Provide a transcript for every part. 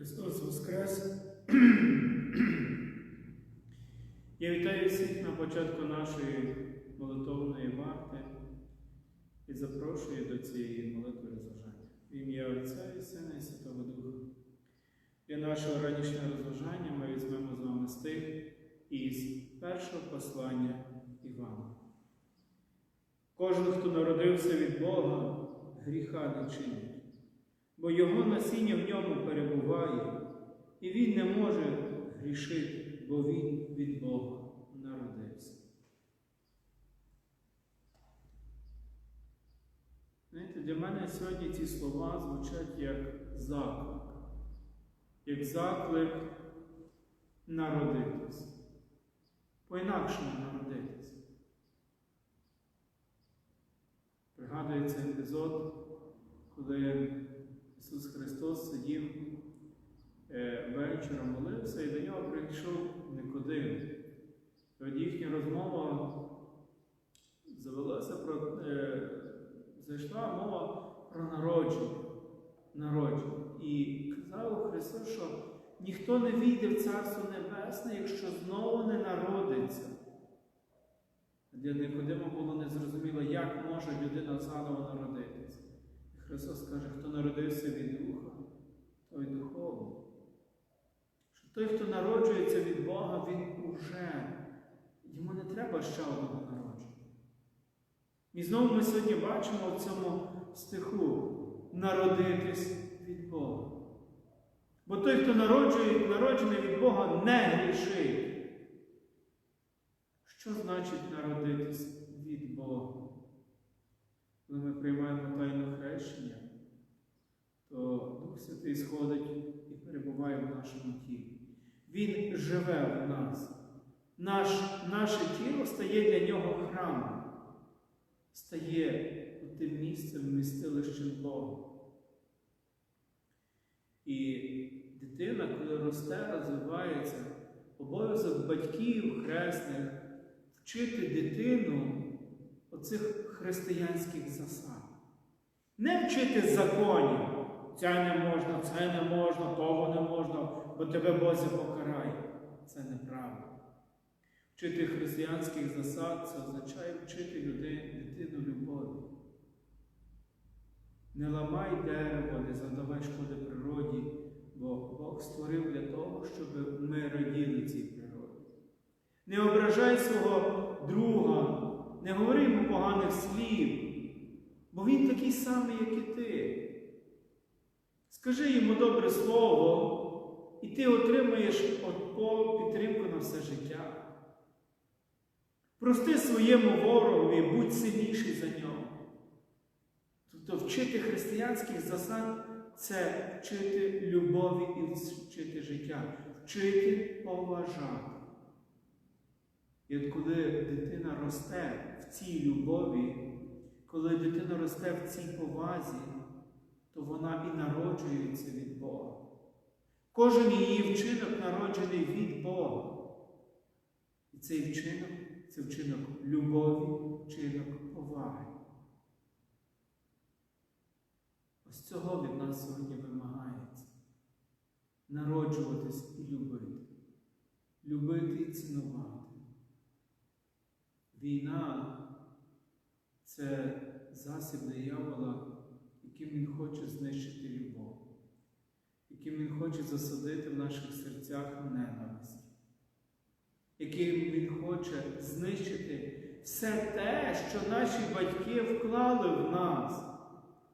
Христос Воскрес! Я вітаю всіх на початку нашої молитовної варти і запрошую до цієї молитви розважання. В ім'я Отця і Сина і Святого Духа. Для нашого ранішнього розважання ми візьмемо з вами стих із першого послання Івана. Кожен, хто народився від Бога, гріха не чинить бо його насіння в ньому перебуває, і він не може грішити, бо він від Бога народився. Знаєте, Для мене сьогодні ці слова звучать як заклик, як заклик народитись, по-інакшому народитись. Пригадується епізод, коли Ісус Христос сидів е, вечором, і до нього прийшов Никодим. Тоді їхня розмова завелася про, е, зайшла мова про народження. народження. І казав Христос, що ніхто не війде в Царство Небесне, якщо знову не народиться. Для Никодима було незрозуміло, як може людина заново народитися. Христос каже, хто народився від Духа, той духовний. Що той, хто народжується від Бога, він уже, йому не треба ще одного народження. І знову ми сьогодні бачимо в цьому стиху народитись від Бога. Бо той, хто народжує, народжений від Бога, не грішить. Що значить народитись від Бога? Коли ми приймаємо тайну хрещення, то Дух Святий сходить і перебуває в нашому тілі. Він живе в нас. Наш, Наше тіло стає для нього храмом, стає тим місцем, вмістилищем Бога. І дитина, коли росте, розвивається, обов'язок батьків хресних вчити дитину оцих християнських засад. Не вчити законів. Це не можна, це не можна, можна, бо тебе Бозя покарає. Це неправда. Вчити християнських засад це означає вчити людей, дитину любові. Не ламай дерево, не задавай шкоди природі, бо Бог створив для того, щоб ми раділи цій природі. Не ображай свого друга. Не говори йому поганих слів, бо він такий самий, як і ти. Скажи йому добре слово, і ти отримаєш підтримку на все життя. Прости своєму ворогові, будь сильніший за нього. Тобто вчити християнських засад це вчити любові і вчити життя, вчити поважати. І от коли дитина росте в цій любові, коли дитина росте в цій повазі, то вона і народжується від Бога. Кожен її вчинок народжений від Бога. І цей вчинок це вчинок любові, вчинок поваги. Ось цього від нас сьогодні вимагається. Народжуватись і любити. Любити і цінувати. Війна це засіб диявола, яким він хоче знищити любов, яким він хоче засадити в наших серцях ненависть, яким він хоче знищити все те, що наші батьки вклали в нас.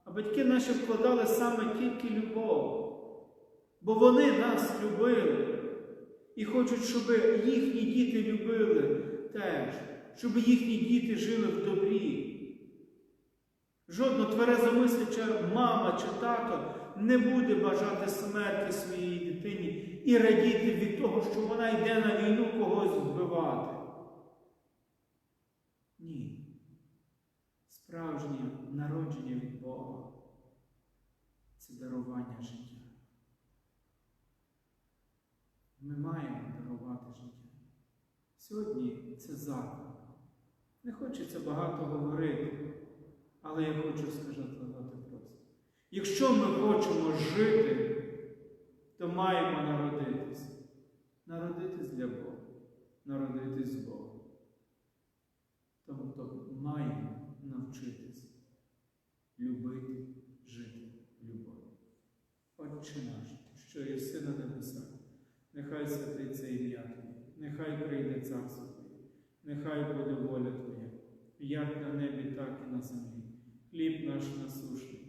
А батьки наші вкладали саме тільки любов, бо вони нас любили і хочуть, щоб їхні діти любили теж щоб їхні діти жили в добрі. Жодна тверезомисляча мама чи тато не буде бажати смерті своїй дитині і радіти від того, що вона йде на війну когось вбивати. Ні. Справжнє народження від Бога це дарування життя. Ми маємо дарувати життя. Сьогодні це заклик. Не хочеться багато говорити, але я хочу сказати. Якщо ми хочемо жити, то маємо народитись. Народитись для Бога, народитись з Богом. Тобто маємо навчитись любити, жити в любові. Отче наш, що є сина небеса, нехай святиться ім'я Твоє, нехай прийде царство Твоє, нехай буде воля Твоя, як на небі, так і на землі. Хліб наш насушний,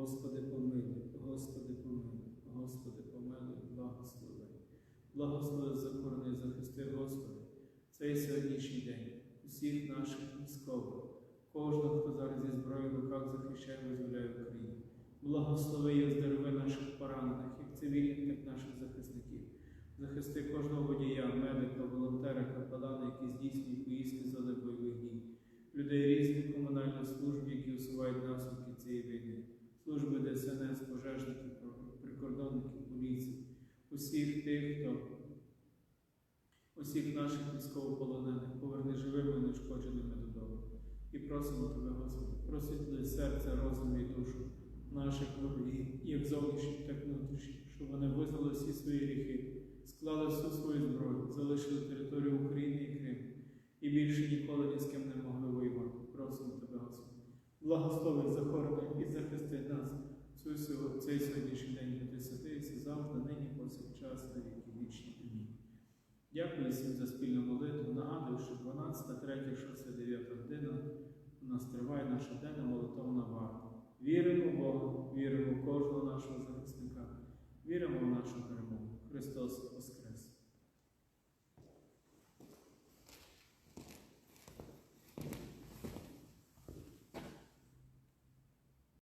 Господи, помилуй, Господи, помилуй, Господи, помилуй, благослови. Благослови закорни, захисти, Господи, цей сьогоднішній день, усіх наших військових, кожного, хто зараз зі зброєю в руках захищає, визволяє Україну. Благослови і оздорови наших поранених, як цивільних, так наших захисників. Захисти кожного водія, медика, волонтера, капелана, які здійснюють поїздки зони бойових дій, людей різних комунальних служб, які усувають служби ДСНС, пожежників, прикордонників, поліції, усіх тих, хто усіх наших військовополонених поверни живими і нешкодженими додому. І просимо Тебе, Господи, просвітли серце, розум і душу наших ворогів, як зовнішніх, так внутрішніх, щоб вони визнали всі свої гріхи, склали всю свою зброю, залишили територію України і Крим, і більше ніколи ні з ким не могли воювати. Просимо Тебе, Господи. Благослови, захорони і захисти нас цю, сьо- цей сьогоднішній день, де ти святився завжди, нині, повсякчас, на віки вічні. Амінь. Дякую всім за спільну молитву. Нагадую, що 12, 3, 6, 9 година у нас триває наша денна молитовна варта. Віримо в Бога, віримо в кожного нашого захисника, віримо в нашу перемогу. Христос Воскрес!